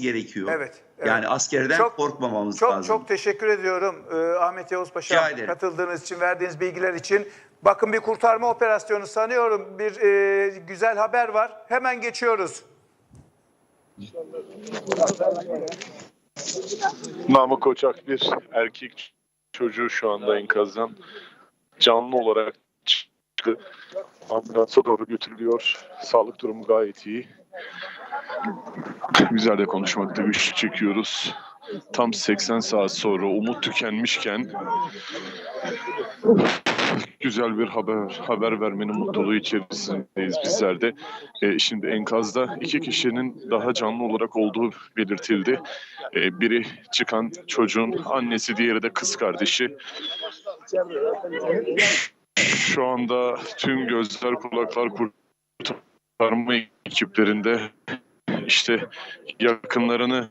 gerekiyor. Evet, evet. Yani askerden Çok- korkmamamız Çok lazım. çok teşekkür ediyorum e, Ahmet Yavuz Paşa katıldığınız için, verdiğiniz bilgiler için. Bakın bir kurtarma operasyonu sanıyorum bir e, güzel haber var. Hemen geçiyoruz. Namık Koçak bir erkek çocuğu şu anda enkazdan canlı olarak çıktı. Ambulansa doğru götürülüyor. Sağlık durumu gayet iyi. Bizler de konuşmakta güç çekiyoruz. Tam 80 saat sonra umut tükenmişken güzel bir haber haber vermenin mutluluğu içerisindeyiz bizler de. Ee, şimdi enkazda iki kişinin daha canlı olarak olduğu belirtildi. Ee, biri çıkan çocuğun annesi, diğeri de kız kardeşi. Şu anda tüm gözler, kulaklar kurtarma ekiplerinde işte yakınlarını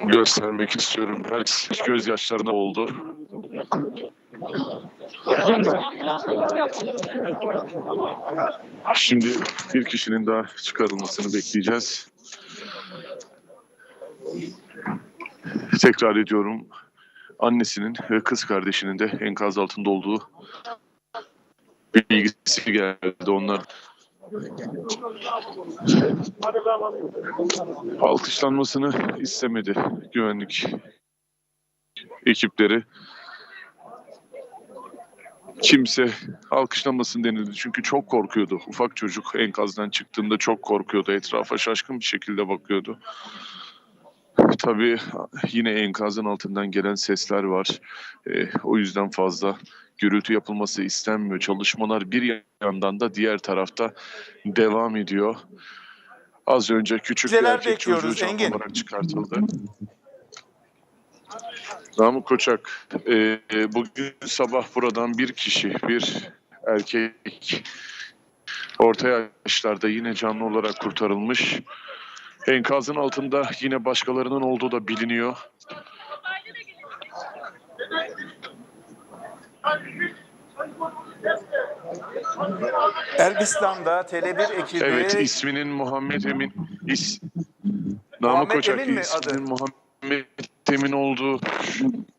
göstermek istiyorum. Herkes gözyaşlarına oldu. Şimdi bir kişinin daha çıkarılmasını bekleyeceğiz. Tekrar ediyorum. Annesinin ve kız kardeşinin de enkaz altında olduğu bilgisi geldi. Onlar alkışlanmasını istemedi güvenlik ekipleri. Kimse alkışlamasın denildi çünkü çok korkuyordu. Ufak çocuk enkazdan çıktığında çok korkuyordu. Etrafa şaşkın bir şekilde bakıyordu. Tabii yine enkazın altından gelen sesler var. Ee, o yüzden fazla gürültü yapılması istenmiyor. Çalışmalar bir yandan da diğer tarafta devam ediyor. Az önce küçük bir Neler erkek çocuğu canlı olarak çıkartıldı. Namık Koçak, e, bugün sabah buradan bir kişi, bir erkek orta yaşlarda yine canlı olarak kurtarılmış. Enkazın altında yine başkalarının olduğu da biliniyor. Elbistan'da Tele1 ekibi Evet isminin Muhammed Emin. Is, Namık Muhammed Koçak Emin mi isminin adı? Muhammed Emin olduğu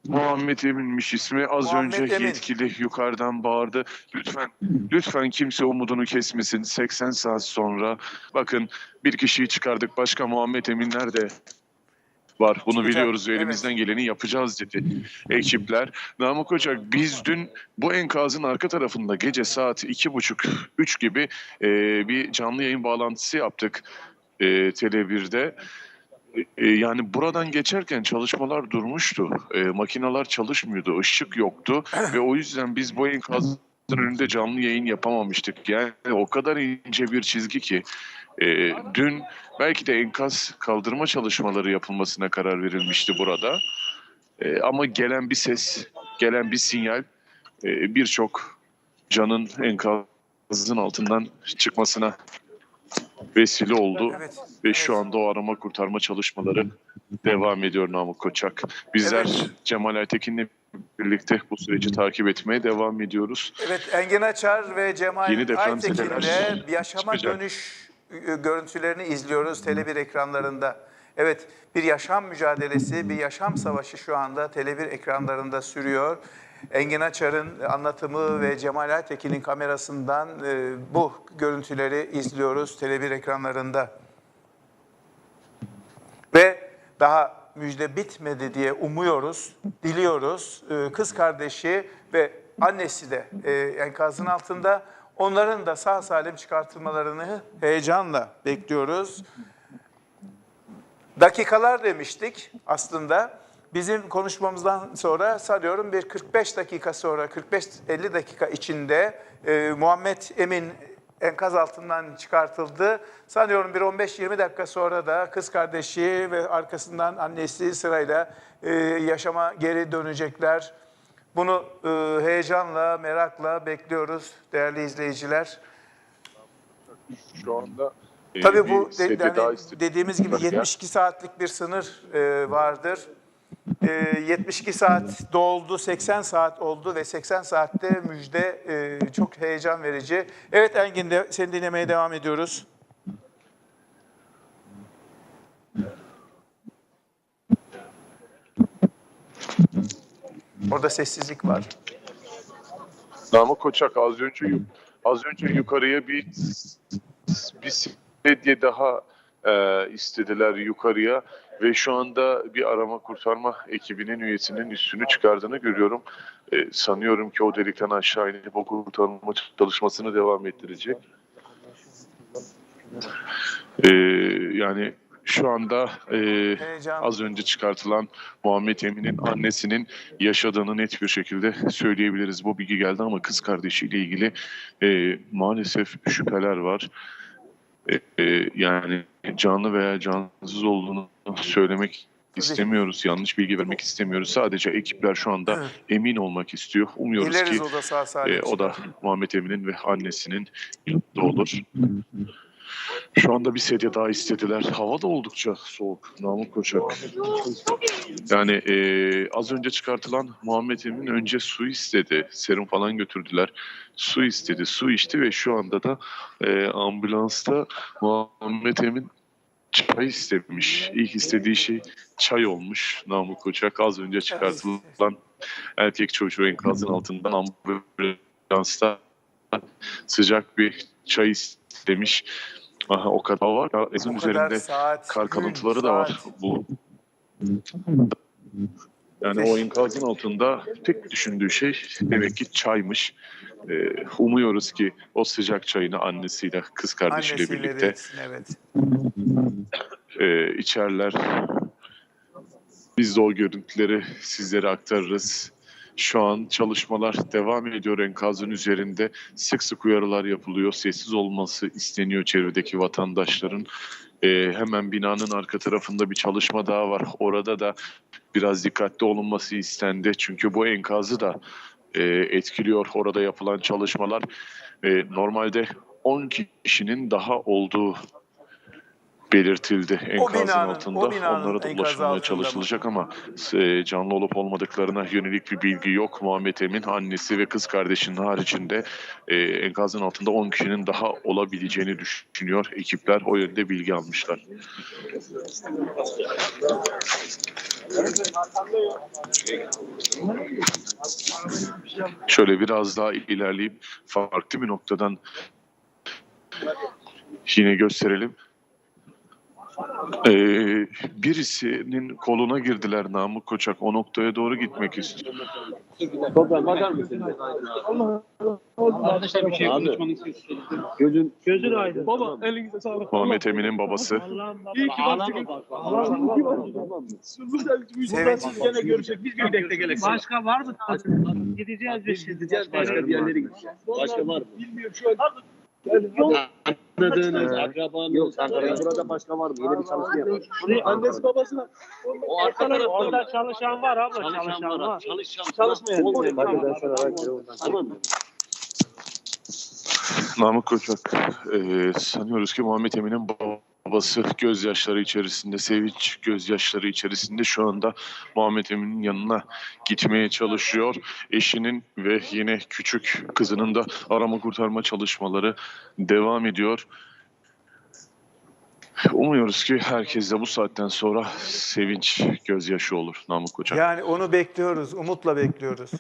Muhammed Emin'miş ismi. Az Muhammed önce Emin. yetkili yukarıdan bağırdı. Lütfen lütfen kimse umudunu kesmesin. 80 saat sonra bakın bir kişiyi çıkardık. Başka Muhammed Eminler de var. Bunu Çıkacak, biliyoruz ve evet. elimizden geleni yapacağız dedi ekipler. Namık Ocak biz dün bu enkazın arka tarafında gece saat iki buçuk üç gibi e, bir canlı yayın bağlantısı yaptık e, Tele1'de. E, yani buradan geçerken çalışmalar durmuştu. E, makineler çalışmıyordu, ışık yoktu ve o yüzden biz bu enkazın önünde canlı yayın yapamamıştık. Yani o kadar ince bir çizgi ki e, dün belki de enkaz kaldırma çalışmaları yapılmasına karar verilmişti burada. E, ama gelen bir ses, gelen bir sinyal e, birçok canın enkazın altından çıkmasına vesile oldu. Evet, Ve şu anda o arama kurtarma çalışmaları devam ediyor Namık Koçak. Bizler Evet. Cemal Aytekin'le birlikte bu süreci takip etmeye devam ediyoruz. Evet Engin Açar ve Cemal Yeni Aytekin'le yaşama çıkacak. dönüş e, görüntülerini izliyoruz Tele1 ekranlarında. Evet bir yaşam mücadelesi, bir yaşam savaşı şu anda Tele1 ekranlarında sürüyor. Engin Açar'ın anlatımı ve Cemal Aytekin'in kamerasından e, bu görüntüleri izliyoruz Tele1 ekranlarında. Ve daha müjde bitmedi diye umuyoruz, diliyoruz. Ee, Kız kardeşi ve annesi de e, enkazın altında. Onların da sağ salim çıkartılmalarını heyecanla bekliyoruz. Dakikalar demiştik aslında. Bizim konuşmamızdan sonra sanıyorum bir 45 dakika sonra, 45-50 dakika içinde e, Muhammed Emin enkaz altından çıkartıldı. Sanıyorum bir 15-20 dakika sonra da kız kardeşi ve arkasından annesi sırayla e, yaşama geri dönecekler. Bunu e, heyecanla, merakla bekliyoruz değerli izleyiciler. Şu anda ee, Tabii bu de, hani dediğimiz gibi 72 saatlik bir sınır e, vardır. E, 72 saat doldu, 80 saat oldu ve 80 saatte müjde e, çok heyecan verici. Evet Engin de seni dinlemeye devam ediyoruz. Orada sessizlik var. Namık Koçak az önce az önce yukarıya bir bir sedye daha e, istediler yukarıya ve şu anda bir arama kurtarma ekibinin üyesinin üstünü çıkardığını görüyorum. E, sanıyorum ki o delikten aşağı inip o kurtarma çalışmasını devam ettirecek. E, yani şu anda e, az önce çıkartılan Muhammed Emin'in annesinin yaşadığını net bir şekilde söyleyebiliriz. Bu bilgi geldi ama kız kardeşiyle ilgili e, maalesef şüpheler var. E, e, yani canlı veya cansız olduğunu söylemek istemiyoruz. Yanlış bilgi vermek istemiyoruz. Sadece ekipler şu anda Evet. emin olmak istiyor. Umuyoruz Dileriz ki o da sağ e, o da Muhammed Emin'in ve annesinin yanında olur. Şu anda bir sedye daha istediler. Hava da oldukça soğuk. Namık Koçak. Yani e, az önce çıkartılan Muhammed Emin önce su istedi. Serum falan götürdüler. Su istedi. Su içti ve şu anda da e, ambulansta Muhammed Emin çay istemiş. İlk istediği şey çay olmuş. Namık Koçak az önce çıkartılan erkek çocuğu enkazın altından ambulansta sıcak bir çay istemiş. Aha, o kadar var. Ezin üzerinde saat, kar gün, kalıntıları da var. saat. Bu yani o enkazın altında tek düşündüğü şey demek ki çaymış. Ee, umuyoruz ki o sıcak çayını annesiyle, kız kardeşiyle Annesiyle birlikte de içsin, evet. e, içerler. Biz de o görüntüleri sizlere aktarırız. Şu an çalışmalar devam ediyor enkazın üzerinde. Sık sık uyarılar yapılıyor. Sessiz olması isteniyor çevredeki vatandaşların. E, hemen binanın arka tarafında bir çalışma daha var. Orada da biraz dikkatli olunması istendi. Çünkü bu enkazı da e, etkiliyor orada yapılan çalışmalar. E, normalde 10 kişinin daha olduğu belirtildi enkazın binanın- altında. binanın Onlara da ulaşılmaya çalışılacak ama e, canlı olup olmadıklarına yönelik bir bilgi yok. Muhammed Emin annesi ve kız kardeşinin haricinde e, enkazın altında 10 kişinin daha olabileceğini düşünüyor. Ekipler o yönde bilgi almışlar. Şöyle biraz daha ilerleyip farklı bir noktadan yine gösterelim. Ee, birisinin koluna girdiler Namık Koçak. O noktaya doğru gitmek istiyor. Toprak bakar mısın? Kardeşler bir şey konuşmanı. Gözün Gözün aydın. Baba elinize sağlık. Muhammed Emin'in babası. İyi ki baktık. Ağlama bak. Tamam mı? Buradan gene görüşecek. Biz göbekte gelek. Başka var mı? Gideceğiz biz. Gideceğiz başka bir yerlere gideceğiz. Başka var mı? Bilmiyorum şu an. Tanıdığınız, akrabanız. Yok Ankara'da. Burada başka var mı? Yeni bir çalışma yapalım. Annesi babası var. O arka tarafta? Orada çalışan var abla. Çalışan var. Çalışan. Çalışmayan. Olmayan. Hadi ben sana Tamam mı? Namık Koçak. Ee, sanıyoruz ki Muhammed Emin'in babası gözyaşları içerisinde, sevinç gözyaşları içerisinde şu anda Muhammed Emin'in yanına gitmeye çalışıyor. Eşinin ve yine küçük kızının da arama kurtarma çalışmaları devam ediyor. Umuyoruz ki herkes de bu saatten sonra sevinç gözyaşı olur Namık Koçak. Yani onu bekliyoruz, umutla bekliyoruz.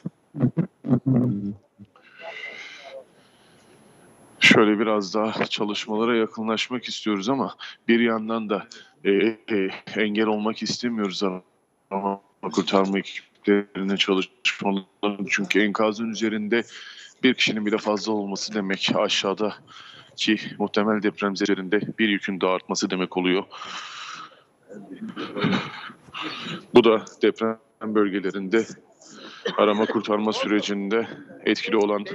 Şöyle biraz daha çalışmalara yakınlaşmak istiyoruz ama bir yandan da e, e, engel olmak istemiyoruz ama kurtarma ekiplerine çalışmaları. Çünkü enkazın üzerinde bir kişinin bile fazla olması demek aşağıda ki muhtemel deprem üzerinde bir yükün daha artması demek oluyor. Bu da deprem bölgelerinde arama kurtarma sürecinde etkili olan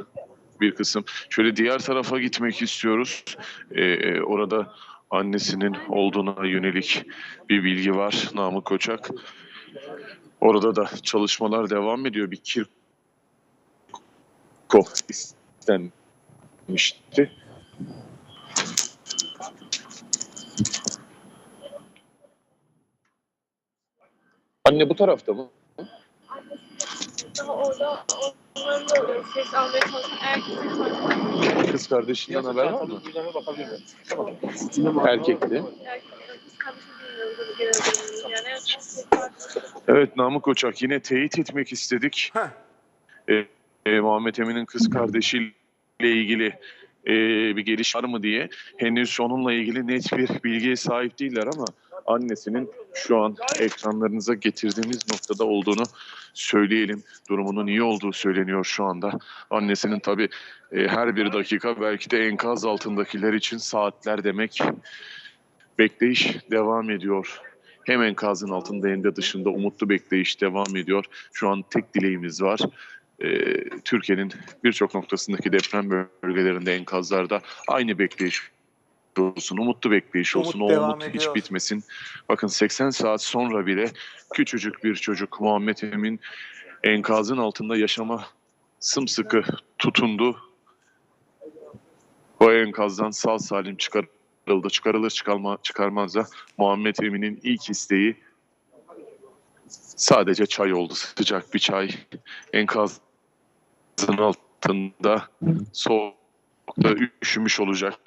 bir kısım. Şöyle diğer tarafa gitmek istiyoruz. Ee, orada annesinin olduğuna yönelik bir bilgi var Namık Koçak. Orada da çalışmalar devam ediyor. Bir kirko istenmişti. Anne bu tarafta mı? Daha orada onların ses almaya çalışan erkekler var. Kız kardeşinden haber var mı? Var. Evet Namık Koçak yine teyit etmek istedik. Heh. E, e, Muhammed Emin'in kız kardeşiyle ilgili e, bir geliş var mı diye. Henüz onunla ilgili net bir bilgiye sahip değiller ama annesinin şu an ekranlarınıza getirdiğimiz noktada olduğunu söyleyelim. Durumunun iyi olduğu söyleniyor şu anda. Annesinin tabii e, her bir dakika belki de enkaz altındakiler için saatler demek. Bekleyiş devam ediyor. Hem enkazın altında hem de dışında umutlu bekleyiş devam ediyor. Şu an tek dileğimiz var. Ee, Türkiye'nin birçok noktasındaki deprem bölgelerinde enkazlarda aynı bekleyiş olsun, umutlu bekleyiş Umut olsun. o devam umut hiç ediyor. bitmesin. Bakın 80 saat sonra bile küçücük bir çocuk Muhammed Emin enkazın altında yaşama sımsıkı tutundu. O enkazdan sağ salim çıkarıldı. Çıkarılır çıkarma, çıkarmaz da Muhammed Emin'in ilk isteği sadece çay oldu. Sıcak bir çay. Enkazın altında soğukta üşümüş olacak.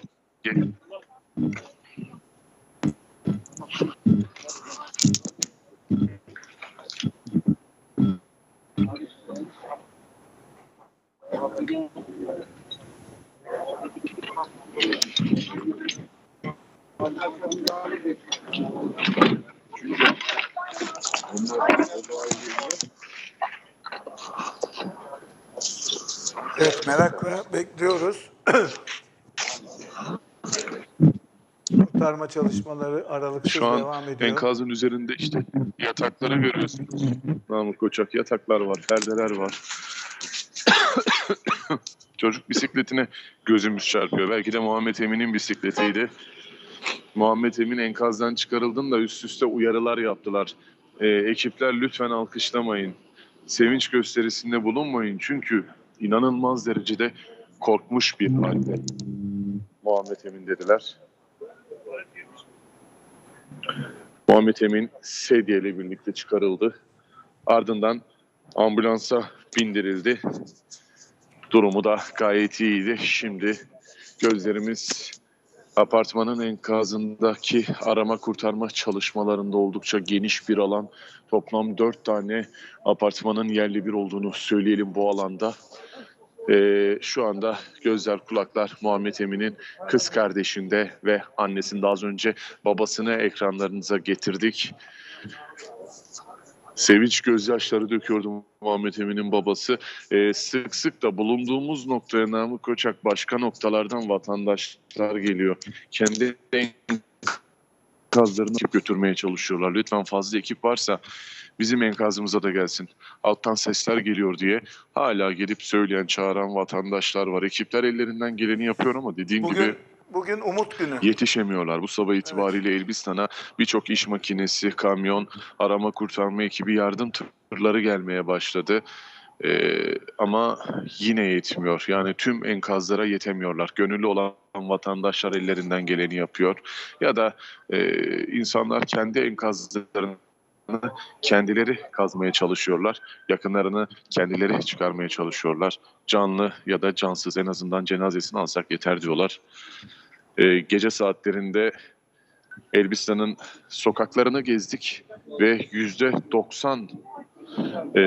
Evet merakla bekliyoruz. Kurtarma çalışmaları aralıksız Şu an devam ediyor. enkazın üzerinde işte yatakları görüyorsunuz. Namık Koçak yataklar var, perdeler var. Çocuk bisikletine gözümüz çarpıyor. Belki de Muhammed Emin'in bisikletiydi. Muhammed Emin enkazdan çıkarıldığında üst üste uyarılar yaptılar. Ee, ekipler lütfen alkışlamayın. Sevinç gösterisinde bulunmayın. Çünkü inanılmaz derecede korkmuş bir halde. Muhammed Emin dediler. Muhammed Emin sedye ile birlikte çıkarıldı. Ardından ambulansa bindirildi. Durumu da gayet iyiydi. Şimdi gözlerimiz apartmanın enkazındaki arama kurtarma çalışmalarında oldukça geniş bir alan. Toplam dört tane apartmanın yerli bir olduğunu söyleyelim bu alanda. Ee, şu anda gözler kulaklar Muhammed Emin'in kız kardeşinde ve annesinde az önce babasını ekranlarınıza getirdik. Sevinç gözyaşları döküyordu Muhammed Emin'in babası. Ee, sık sık da bulunduğumuz noktaya Namık Koçak başka noktalardan vatandaşlar geliyor. Kendi enkazlarını götürmeye çalışıyorlar. Lütfen fazla ekip varsa bizim enkazımıza da gelsin. Alttan sesler geliyor diye hala gelip söyleyen, çağıran vatandaşlar var. Ekipler ellerinden geleni yapıyor ama dediğim gibi Bugün bugün umut günü. yetişemiyorlar. Bu sabah itibariyle Elbistan'a birçok iş makinesi, kamyon, arama kurtarma ekibi yardım tırları gelmeye başladı. Ee, ama yine yetmiyor. Yani tüm enkazlara yetemiyorlar. Gönüllü olan vatandaşlar ellerinden geleni yapıyor. Ya da e, insanlar kendi enkazlarını kendileri kazmaya çalışıyorlar. Yakınlarını kendileri çıkarmaya çalışıyorlar. Canlı ya da cansız en azından cenazesini alsak yeter diyorlar. Ee, gece saatlerinde Elbistan'ın sokaklarını gezdik ve yüzde 90 e,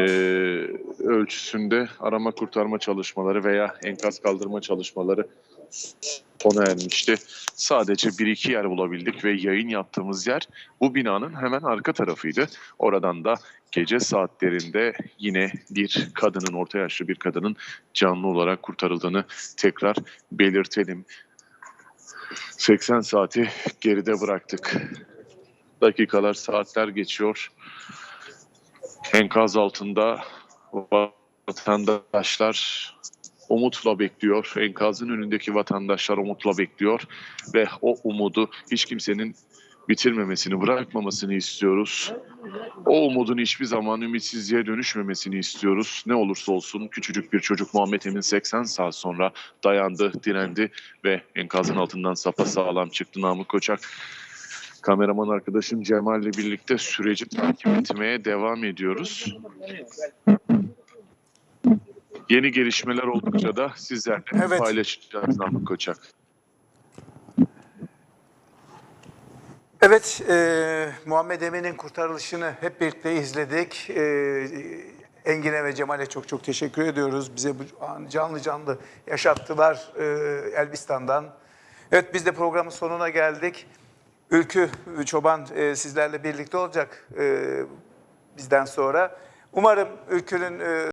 ölçüsünde arama kurtarma çalışmaları veya enkaz kaldırma çalışmaları sona ermişti. Sadece bir iki yer bulabildik ve yayın yaptığımız yer bu binanın hemen arka tarafıydı. Oradan da gece saatlerinde yine bir kadının, orta yaşlı bir kadının canlı olarak kurtarıldığını tekrar belirtelim. 80 saati geride bıraktık. Dakikalar, saatler geçiyor. Enkaz altında vatandaşlar umutla bekliyor. Enkazın önündeki vatandaşlar umutla bekliyor ve o umudu hiç kimsenin bitirmemesini, bırakmamasını istiyoruz. O umudun hiçbir zaman ümitsizliğe dönüşmemesini istiyoruz. Ne olursa olsun küçücük bir çocuk Muhammed Emin 80 saat sonra dayandı, direndi ve enkazın altından sapasağlam çıktı Namık Koçak kameraman arkadaşım Cemal'le birlikte süreci takip etmeye devam ediyoruz. Yeni gelişmeler oldukça da sizlerle evet. paylaşacağız Namık Koçak. Evet, e, Muhammed Emin'in kurtarılışını hep birlikte izledik. E, Engin'e ve Cemal'e çok çok teşekkür ediyoruz. Bize bu an canlı canlı yaşattılar e, Elbistan'dan. Evet biz de programın sonuna geldik. Ülkü Çoban e, sizlerle birlikte olacak e, bizden sonra. Umarım Ülkü'nün... E,